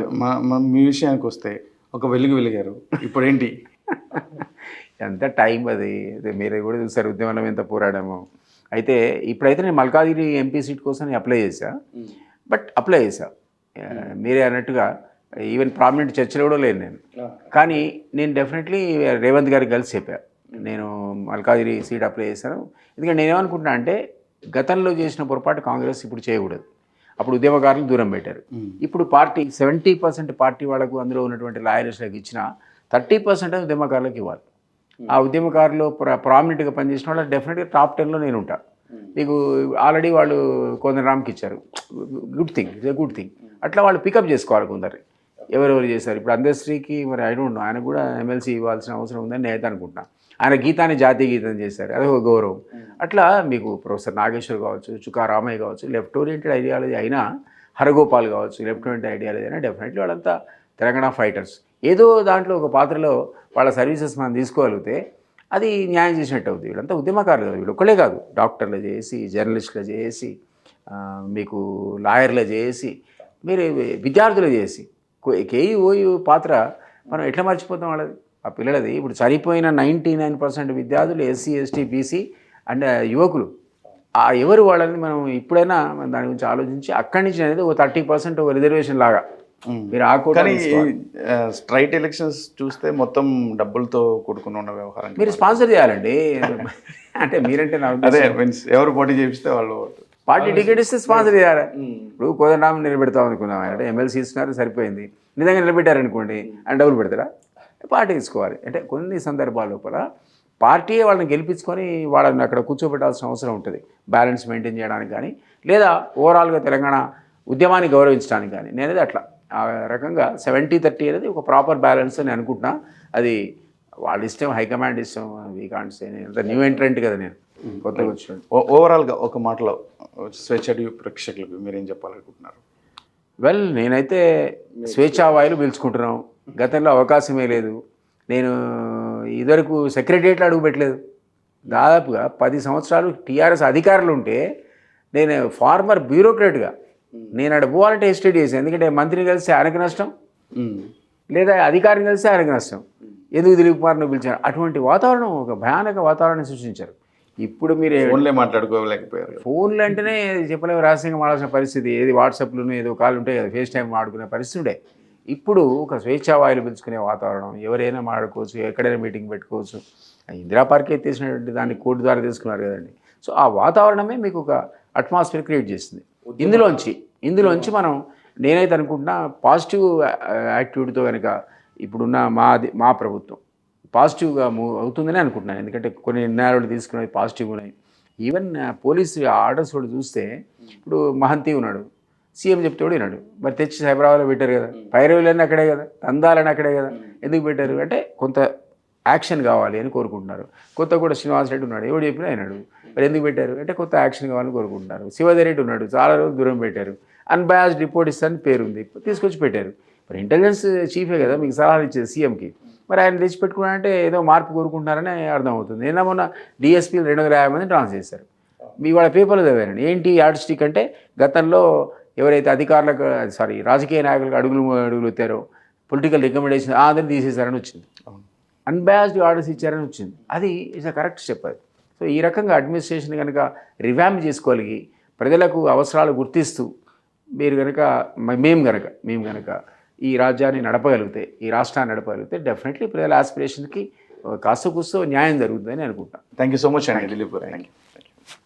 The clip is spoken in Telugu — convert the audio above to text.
బట్ మా మా- మీ విషయానికి వస్తే ఒక వెలుగు వెలిగారు. ఇప్పుడు ఏంటి ఎంత టైం అది. మీరు కూడా చూసారు ఉద్యమంలో ఎంత పోరాడామో. అయితే ఇప్పుడైతే నేను మల్కాజిగిరి ఎంపీ సీట్ కోసం నేను అప్లై చేశా. బట్ అప్లై చేశా. మీరే అన్నట్టుగా ఈవెన్ ప్రామినెంట్ చర్చలో కూడా లేను నేను. కానీ నేను డెఫినెట్లీ రేవంత్ గారికి కలిసి చెప్పా. నేను మల్కాజిగిరి సీట్ అప్లై చేశాను. ఎందుకంటే నేనేమనుకుంటున్నా అంటే గతంలో చేసిన పొరపాటు కాంగ్రెస్ ఇప్పుడు చేయకూడదు. అప్పుడు ఉద్యమకారులు దూరం పెట్టారు. ఇప్పుడు పార్టీ సెవెంటీ పర్సెంట్ పార్టీ వాళ్ళకు అందులో ఉన్నటువంటి లాయలిస్టులకు ఇచ్చిన థర్టీ పర్సెంట్ ఉద్యమకారులకు ఇవ్వాలి. ఆ ఉద్యమకారులు ప్ర ప్రామినెంట్గా పనిచేసిన వాళ్ళు డెఫినెట్గా టాప్ టెన్లో నేను ఉంటా. మీకు ఆల్రెడీ వాళ్ళు కొందరు రామ్కి ఇచ్చారు. Good thing it's good thing అట్లా వాళ్ళు పికప్ చేసుకోవాలి కొందరు ఎవరెవరు చేశారు? ఇప్పుడు అందశ్రీకి మరి ఐ డోంట్ నో ఆయన కూడా ఎమ్మెల్సీ ఇవ్వాల్సిన అవసరం ఉందని నేనైతే అనుకుంటున్నా. ఆయన గీతాన్ని జాతీయ గీతం చేశారు. అది ఒక గౌరవం. అట్లా మీకు ప్రొఫెసర్ నాగేశ్వర్ కావచ్చు చుకా రామయ్య కావచ్చు లెఫ్ట్ ఓరియంటెడ్ ఐడియాలజీ అయినా హరగోపాల్ కావచ్చు లెఫ్ట్ ఓరియంటెడ్ ఐడియాలజీ అయినా డెఫినెట్లీ వాళ్ళంతా తెలంగాణ ఫైటర్స్. ఏదో దాంట్లో ఒక పాత్రలో వాళ్ళ సర్వీసెస్ మనం తీసుకోగలిగితే అది న్యాయం చేసినట్టు అవుతుంది వీళ్ళంతా ఉద్యమకారులు కదా వీళ్ళు ఒక్కడే కాదు. డాక్టర్లు చేసి జర్నలిస్టులు చేసి మీకు లాయర్లు చేసి మీరు విద్యార్థులు చేసి కేయి ఓయు పాత్ర మనం ఎట్లా మర్చిపోతాం వాళ్ళది? ఆ పిల్లలది ఇప్పుడు చనిపోయిన నైంటీ నైన్ పర్సెంట్ విద్యార్థులు ఎస్సీ ఎస్టీ బీసీ అండ్ యువకులు. ఆ ఎవరు వాళ్ళని మనం ఇప్పుడైనా మనం దాని గురించి ఆలోచించి అక్కడి నుంచి అనేది ఒక థర్టీ పర్సెంట్ రిజర్వేషన్ లాగా మీరు ఆ కానీ. స్ట్రైట్ ఎలక్షన్స్ చూస్తే మొత్తం డబ్బులతో కూడుకుని ఉన్న వ్యవహారం మీరు స్పాన్సర్ చేయాలండి. అంటే మీరంటే నా ఉద్దేశం. అదే ఎవరు పోటీ చేపిస్తే వాళ్ళు పార్టీ టికెట్ ఇస్తే స్పాన్సర్ చేయాలి. ఇప్పుడు కోదండరామ్ నిలబెడతాం అనుకుందాం అంటే ఎమ్మెల్సీ ఇస్తున్నారు సరిపోయింది. నిజంగా నిలబెట్టారనుకోండి అని డబ్బులు పెడతారా పార్టీ తీసుకోవాలి. అంటే కొన్ని సందర్భాల లోపల పార్టీయే వాళ్ళని గెలిపించుకొని వాళ్ళని అక్కడ కూర్చోబెట్టాల్సిన అవసరం ఉంటుంది. బ్యాలెన్స్ మెయింటైన్ చేయడానికి కానీ లేదా ఓవరాల్గా తెలంగాణ ఉద్యమాన్ని గౌరవించడానికి కానీ. నేనేది అట్లా. ఆ రకంగా సెవెంటీ థర్టీ అనేది ఒక ప్రాపర్ బ్యాలెన్స్ అని అనుకుంటున్నా. అది వాళ్ళ ఇష్టం హైకమాండ్ ఇష్టం వీ కాంట్ సే నేను న్యూ ఎంట్రెంట్ కదా నేను. కొత్తగా వచ్చిన ఓ- ఓవరాల్గా ఒక మాటలో స్వేచ్ఛ ప్రేక్షకులకు మీరేం చెప్పాలనుకుంటున్నారు? వెల్ నేనైతే స్వేచ్ఛావాయులు పీల్చుకుంటున్నాం. గతంలో అవకాశమే లేదు. నేను ఇదివరకు సెక్రటరియట్లో అడుగు పెట్టలేదు. దాదాపుగా పది సంవత్సరాలు టీఆర్ఎస్ అధికారులు ఉంటే నేను ఫార్మర్ బ్యూరోక్రాట్గా నేను అక్కడ పోవాలంటే ఎస్టేట్ చేశాను. ఎందుకంటే మంత్రిని కలిసి ఆయనకు నష్టం. లేదా అధికారిని కలిసి ఆయనకు నష్టం. ఎందుకు దిలీప్ కుమార్ను పిలిచారు? అటువంటి వాతావరణం ఒక భయానక వాతావరణం సృష్టించారు. ఇప్పుడు మీరు ఫోన్లే మాట్లాడుకోలేకపోయారు ఫోన్లు అంటేనే చెప్పలేము రహస్యంగా మాడాల్సిన పరిస్థితి. ఏది వాట్సాప్లోనూ ఏదో కాల్ ఉంటాయి కదా ఫేస్ టైం ఆడుకునే పరిస్థితి ఉండే. ఇప్పుడు ఒక స్వేచ్ఛావాయులు పిలుచుకునే వాతావరణం ఎవరైనా మాడుకోవచ్చు ఎక్కడైనా మీటింగ్ పెట్టుకోవచ్చు. ఇందిరా పార్కే తీసినటువంటి దాన్ని కోర్టు ద్వారా తీసుకున్నారు కదండి. సో ఆ వాతావరణమే మీకు ఒక అట్మాస్ఫియర్ క్రియేట్ చేస్తుంది. ఇందులోంచి ఇందులోంచి మనం నేనైతే అనుకుంటున్నా పాజిటివ్ యాక్టివిటీతో కనుక ఇప్పుడున్న మాది మా ప్రభుత్వం పాజిటివ్గా మూవ్ అవుతుందని అనుకుంటున్నాను. ఎందుకంటే కొన్ని నిర్ణయాలు తీసుకునేవి పాజిటివ్ ఉన్నాయి. ఈవెన్ పోలీస్ ఆర్డర్స్ కూడా చూస్తే ఇప్పుడు మహంతి ఉన్నాడు. సీఎం చెప్తే కూడా విన్నాడు మరి తెచ్చి సైబరాబాద్లో పెట్టారు కదా. పైరవీలన్నీ అక్కడే కదా. తందాలని అక్కడే కదా. ఎందుకు పెట్టారు? అంటే కొంత యాక్షన్ కావాలి అని కోరుకుంటున్నారు. కొత్త కూడా శ్రీనివాస్ రెడ్డి ఉన్నాడు. ఎవడు చెప్పినా అయినాడు మరి ఎందుకు పెట్టారు? అంటే కొత్త యాక్షన్ కావాలని కోరుకుంటున్నారు. శివధర్ రెడ్డి ఉన్నాడు. చాలా రోజులు దూరం పెట్టారు. అన్బయాస్డ్ రిపోర్ట్ ఇస్తాను పేరు ఉంది తీసుకొచ్చి పెట్టారు. మరి ఇంటెలిజెన్స్ చీఫే కదా మీకు సలహాలు ఇచ్చేది సీఎంకి మరి ఆయన తెచ్చి పెట్టుకున్నారంటే ఏదో మార్పు కోరుకుంటున్నారని అర్థమవుతుంది. నిన్న మొన్న డిఎస్పీలు రెండు వందల యాభై మంది ట్రాన్స్ చేశారు. మీ వాళ్ళ పేపర్లో చదివారండి ఏంటి యాడ్ స్టిక్ అంటే గతంలో ఎవరైతే అధికారులకు సారీ రాజకీయ నాయకులకు అడుగులు అడుగులు ఎత్తారో పొలిటికల్ రికమెండేషన్ అందరిని తీసేశారని వచ్చింది. అన్బయాస్డ్ ఆర్డర్స్ ఇచ్చారని వచ్చింది. అది ఇస్ అ కరెక్ట్ స్టెప్ అది సో ఈ రకంగా అడ్మినిస్ట్రేషన్ కనుక రివామ్ చేసుకోగలిగి ప్రజలకు అవసరాలు గుర్తిస్తూ మీరు కనుక మేము కనుక మేము కనుక ఈ రాజ్యాన్ని నడపగలిగితే ఈ రాష్ట్రాన్ని నడపగలిగితే డెఫినెట్లీ ప్రజల ఆస్పిరేషన్కి కాస్త కూస్తో న్యాయం జరుగుతుందని అనుకుంటాను థ్యాంక్ యూ సో మచ్ అండి థ్యాంక్ యూ